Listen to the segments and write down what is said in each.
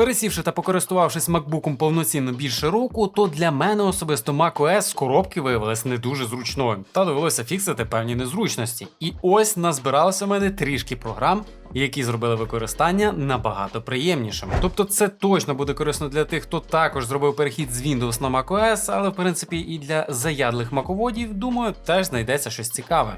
Пересівши та покористувавшись MacBookом повноцінно більше року, то для мене особисто macOS з коробки виявилась не дуже зручною, та довелося фіксити певні незручності. І ось назбиралося в мене трішки програм, які зробили використання набагато приємнішим. Тобто це точно буде корисно для тих, хто також зробив перехід з Windows на macOS, але в принципі і для заядлих маководів, думаю, теж знайдеться щось цікаве.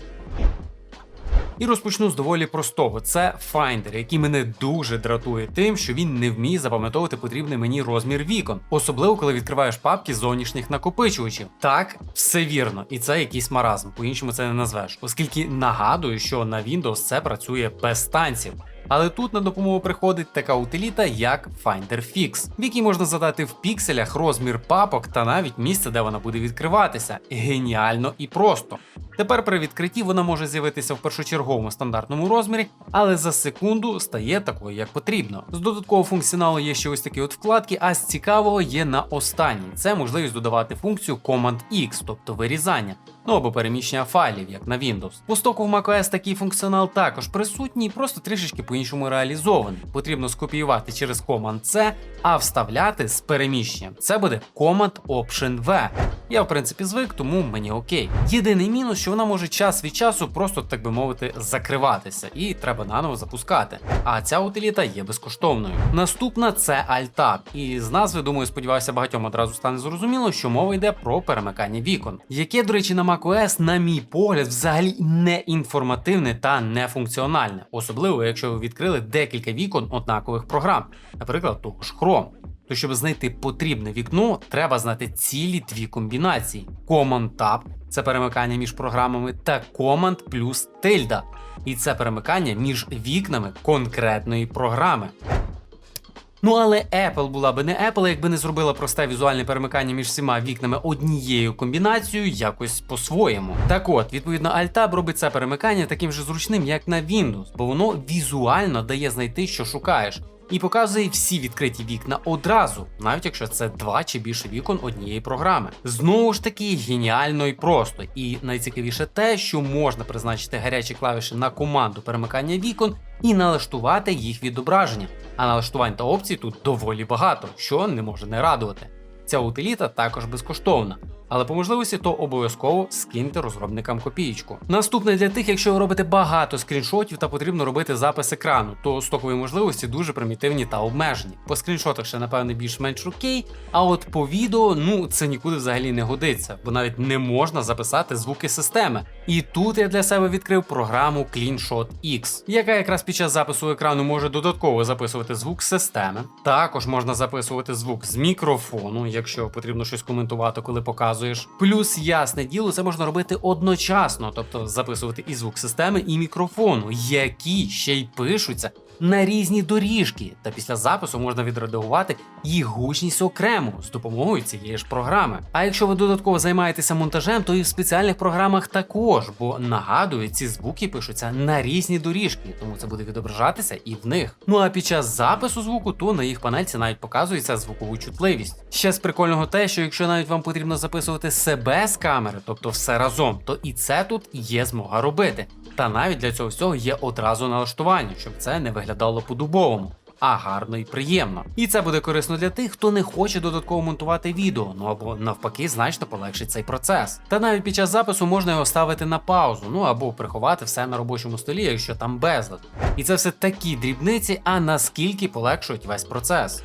І розпочну з доволі простого. Це Finder, який мене дуже дратує тим, що він не вміє запам'ятовувати потрібний мені розмір вікон, особливо коли відкриваєш папки зовнішніх накопичувачів. Так, все вірно, і це якийсь маразм, по-іншому це не назвеш, оскільки нагадую, що на Windows це працює без танців. Але тут на допомогу приходить така утиліта, як Finder Fix, в якій можна задати в пікселях розмір папок та навіть місце, де вона буде відкриватися. Геніально і просто. Тепер при відкритті вона може з'явитися в першочерговому стандартному розмірі, але за секунду стає такою, як потрібно. З додаткового функціоналу є ще ось такі от вкладки, а з цікавого є на останній. Це можливість додавати функцію Command-X, тобто вирізання, ну або переміщення файлів, як на Windows. У стоку в macOS такий функціонал також присутній, просто трішечки по-іншому реалізований. Потрібно скопіювати через Command-C, а вставляти з переміщенням. Це буде Command-Option-V. Я в принципі звик, тому мені окей. Єдиний мінус, що вона може час від часу просто, так би мовити, закриватися, і треба наново запускати. А ця утиліта є безкоштовною. Наступна це Alt-Tab. І з назви, думаю, сподіваюся, багатьом одразу стане зрозуміло, що мова йде про перемикання вікон, яке, до речі, на macOS, на мій погляд, взагалі не інформативне та не функціональне, особливо якщо ви відкрили декілька вікон однакових програм, наприклад, того ж Chrome. То щоб знайти потрібне вікно, треба знати цілі дві комбінації: Command Tab – це перемикання між програмами, та Command плюс тильда. І це перемикання між вікнами конкретної програми. Ну але Apple була би не Apple, якби не зробила просте візуальне перемикання між всіма вікнами однією комбінацією якось по-своєму. Так от, відповідно, Alt-Tab робить це перемикання таким же зручним, як на Windows, бо воно візуально дає знайти, що шукаєш. І показує всі відкриті вікна одразу, навіть якщо це два чи більше вікон однієї програми. Знову ж таки, геніально і просто. І найцікавіше те, що можна призначити гарячі клавіші на команду перемикання вікон і налаштувати їх відображення. А налаштувань та опцій тут доволі багато, що не може не радувати. Ця утиліта також безкоштовна, але по можливості то обов'язково скиньте розробникам копієчку. Наступне для тих, якщо ви робите багато скріншотів та потрібно робити запис екрану, то стокові можливості дуже примітивні та обмежені. По скріншотах ще напевне більш-менш окей, а от по відео ну це нікуди взагалі не годиться, бо навіть не можна записати звуки системи. І тут я для себе відкрив програму CleanShot X, яка якраз під час запису екрану може додатково записувати звук системи. Також можна записувати звук з мікрофону, якщо потрібно щось коментувати, коли показуєш. Плюс, ясне діло, це можна робити одночасно, тобто записувати і звук системи, і мікрофону, які ще й пишуться на різні доріжки, та після запису можна відредагувати їх гучність окремо з допомогою цієї ж програми. А якщо ви додатково займаєтеся монтажем, то і в спеціальних програмах також, бо нагадую, ці звуки пишуться на різні доріжки, тому це буде відображатися і в них. Ну а під час запису звуку, то на їх панельці навіть показується звукову чутливість. Ще з прикольного те, що якщо навіть вам потрібно записувати себе з камери, тобто все разом, то і це тут є змога робити. Та навіть для цього всього є одразу налаштування, щоб це не виглядало по-дубовому, а гарно і приємно. І це буде корисно для тих, хто не хоче додатково монтувати відео, ну або навпаки, значно полегшить цей процес. Та навіть під час запису можна його ставити на паузу, ну або приховати все на робочому столі, якщо там безлад. І це все такі дрібниці, а наскільки полегшують весь процес.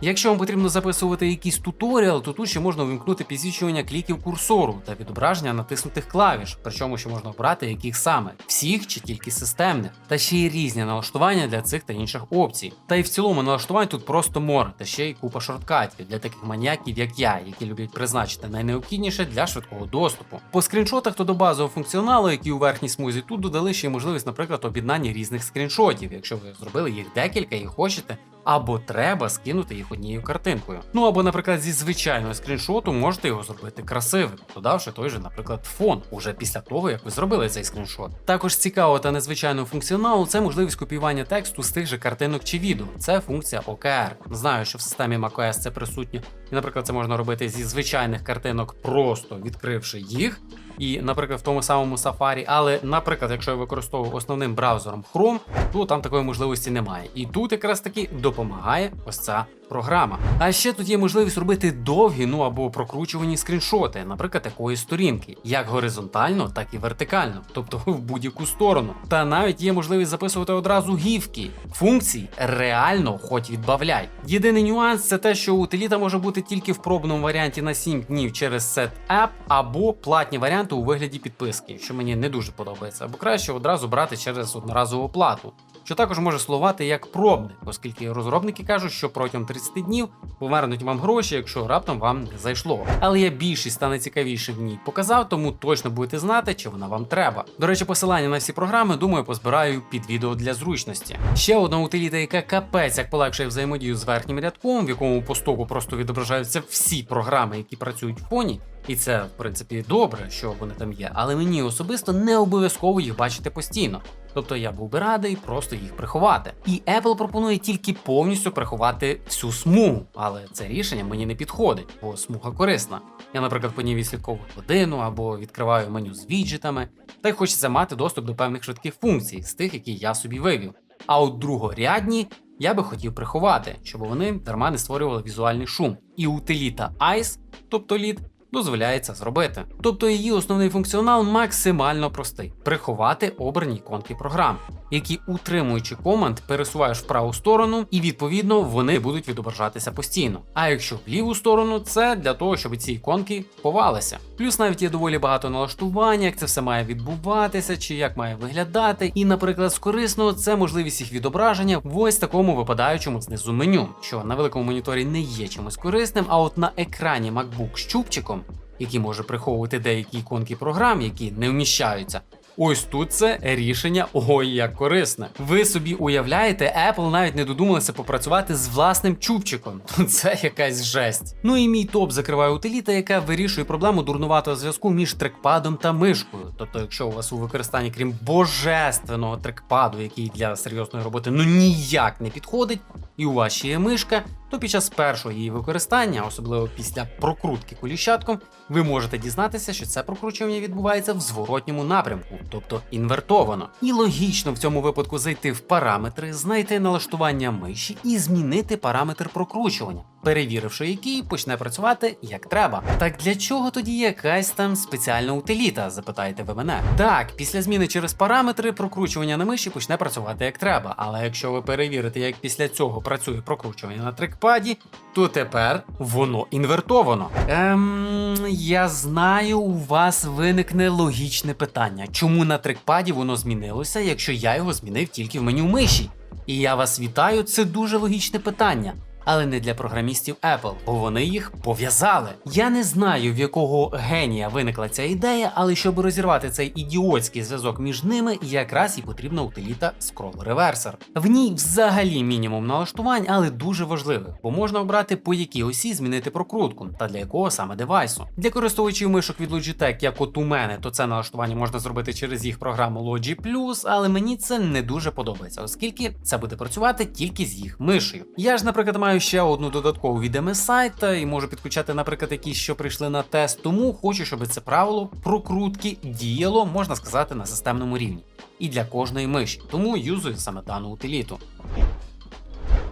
Якщо вам потрібно записувати якийсь туторіал, то тут ще можна вимкнути підсвічування кліків курсору та відображення натиснутих клавіш, причому ще можна обрати яких саме всіх чи тільки системних, та ще й різні налаштування для цих та інших опцій. Та й в цілому налаштувань тут просто море, та ще й купа шорткатів для таких маніяків, як я, які люблять призначити найнеобхідніше для швидкого доступу. По скріншотах то до базового функціоналу, який у верхній смузі, тут додали ще й можливість, наприклад, об'єднання різних скріншотів, якщо ви зробили їх декілька і хочете або треба скинути їх однією картинкою. Ну або, наприклад, зі звичайного скріншоту можете його зробити красивим, додавши той же, наприклад, фон уже після того, як ви зробили цей скріншот. Також цікаво та незвичайного функціоналу це можливість копіювання тексту з тих же картинок чи відео. Це функція OKR. Знаю, що в системі macOS це присутнє, і, наприклад, це можна робити зі звичайних картинок, просто відкривши їх. І, наприклад, в тому самому Safari. Але, наприклад, якщо я використовую основним браузером Chrome, то там такої можливості немає. І тут якраз таки допомагає ось ця програма. А ще тут є можливість робити довгі, ну або прокручувані скріншоти, наприклад, такої сторінки, як горизонтально, так і вертикально, тобто в будь-яку сторону. Та навіть є можливість записувати одразу гівки. Функцій реально хоч відбавляй. Єдиний нюанс це те, що утиліта може бути тільки в пробному варіанті на 7 днів через Set App, або платні варіанти у вигляді підписки, що мені не дуже подобається, або краще одразу брати через одноразову плату. Що також може слугувати як пробник, оскільки розробники кажуть, що протягом 30 днів повернуть вам гроші, якщо раптом вам не зайшло. Але я більшість та найцікавіших в ній показав, тому точно будете знати, чи вона вам треба. До речі, посилання на всі програми, думаю, позбираю під відео для зручності. Ще одна утиліта, яка капець як полегшує взаємодію з верхнім рядком, в якому по стоку просто відображаються всі програми, які працюють в фоні. І це, в принципі, добре, що вони там є, але мені особисто не обов'язково їх бачити постійно. Тобто я був би радий просто їх приховати. І Apple пропонує тільки повністю приховати всю смугу, але це рішення мені не підходить, бо смуга корисна. Я, наприклад, по ній відслідковую годину або відкриваю меню з віджитами, та й хочеться мати доступ до певних швидких функцій, з тих, які я собі вивів. А от другорядні я би хотів приховати, щоб вони дарма не створювали візуальний шум. І утиліта ICE, тобто лід, дозволяє це зробити. Тобто її основний функціонал максимально простий: приховати обрані іконки програм, які, утримуючи команд, пересуваєш в праву сторону, і відповідно вони будуть відображатися постійно. А якщо в ліву сторону, це для того, щоб ці іконки ховалися. Плюс навіть є доволі багато налаштувань, як це все має відбуватися, чи як має виглядати. І, наприклад, з корисного це можливість їх відображення в ось такому випадаючому знизу меню, що на великому моніторі не є чимось корисним, а от на екрані MacBook з чубчиком який може приховувати деякі іконки програм, які не вміщаються. Ось тут це рішення ой як корисне. Ви собі уявляєте, Apple навіть не додумалися попрацювати з власним чубчиком. Це якась жесть. Ну і мій топ закриває утиліта, яка вирішує проблему дурнуватого зв'язку між трекпадом та мишкою. Тобто, якщо у вас у використанні, крім божественного трекпаду, який для серйозної роботи ну ніяк не підходить, і у вас є мишка, то під час першого її використання, особливо після прокрутки коліщатком, ви можете дізнатися, що це прокручування відбувається в зворотньому напрямку, тобто інвертовано. І логічно в цьому випадку зайти в параметри, знайти налаштування миші і змінити параметр прокручування, перевіривши який почне працювати як треба. Так для чого тоді якась там спеціальна утиліта? Запитаєте ви мене. Так, після зміни через параметри прокручування на миші почне працювати як треба. Але якщо ви перевірите, як після цього працює прокручування на трекпаді, то тепер воно інвертовано. Ем, я знаю, у вас виникне логічне питання, чому на трекпаді воно змінилося, якщо я його змінив тільки в меню миші. І я вас вітаю, це дуже логічне питання. Але не для програмістів Apple, бо вони їх пов'язали. Я не знаю, в якого генія виникла ця ідея, але щоб розірвати цей ідіотський зв'язок між ними, якраз і потрібна утиліта Scroll Reverser. В ній взагалі мінімум налаштувань, але дуже важливих, бо можна обрати по якій осі змінити прокрутку та для якого саме девайсу. Для користувачів мишок від Logitech, як от у мене, то це налаштування можна зробити через їх програму Logi Plus, але мені це не дуже подобається, оскільки це буде працювати тільки з їх мишею. Я ж, наприклад, маю ще одну додаткову від MSI і можу підключати, наприклад, якісь, що прийшли на тест, тому хочу, щоб це правило прокрутки діяло, можна сказати, на системному рівні. І для кожної миші, тому юзую саме дану утиліту.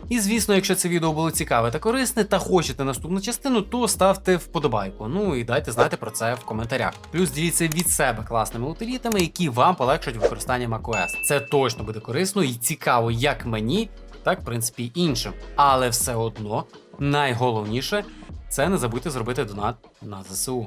І звісно, якщо це відео було цікаве та корисне, та хочете наступну частину, то ставте вподобайку. Ну і дайте знати про це в коментарях. Плюс діліться від себе класними утилітами, які вам полегшать використання macOS. Це точно буде корисно і цікаво як мені, так в принципі іншим. Але все одно найголовніше це не забути зробити донат на ЗСУ.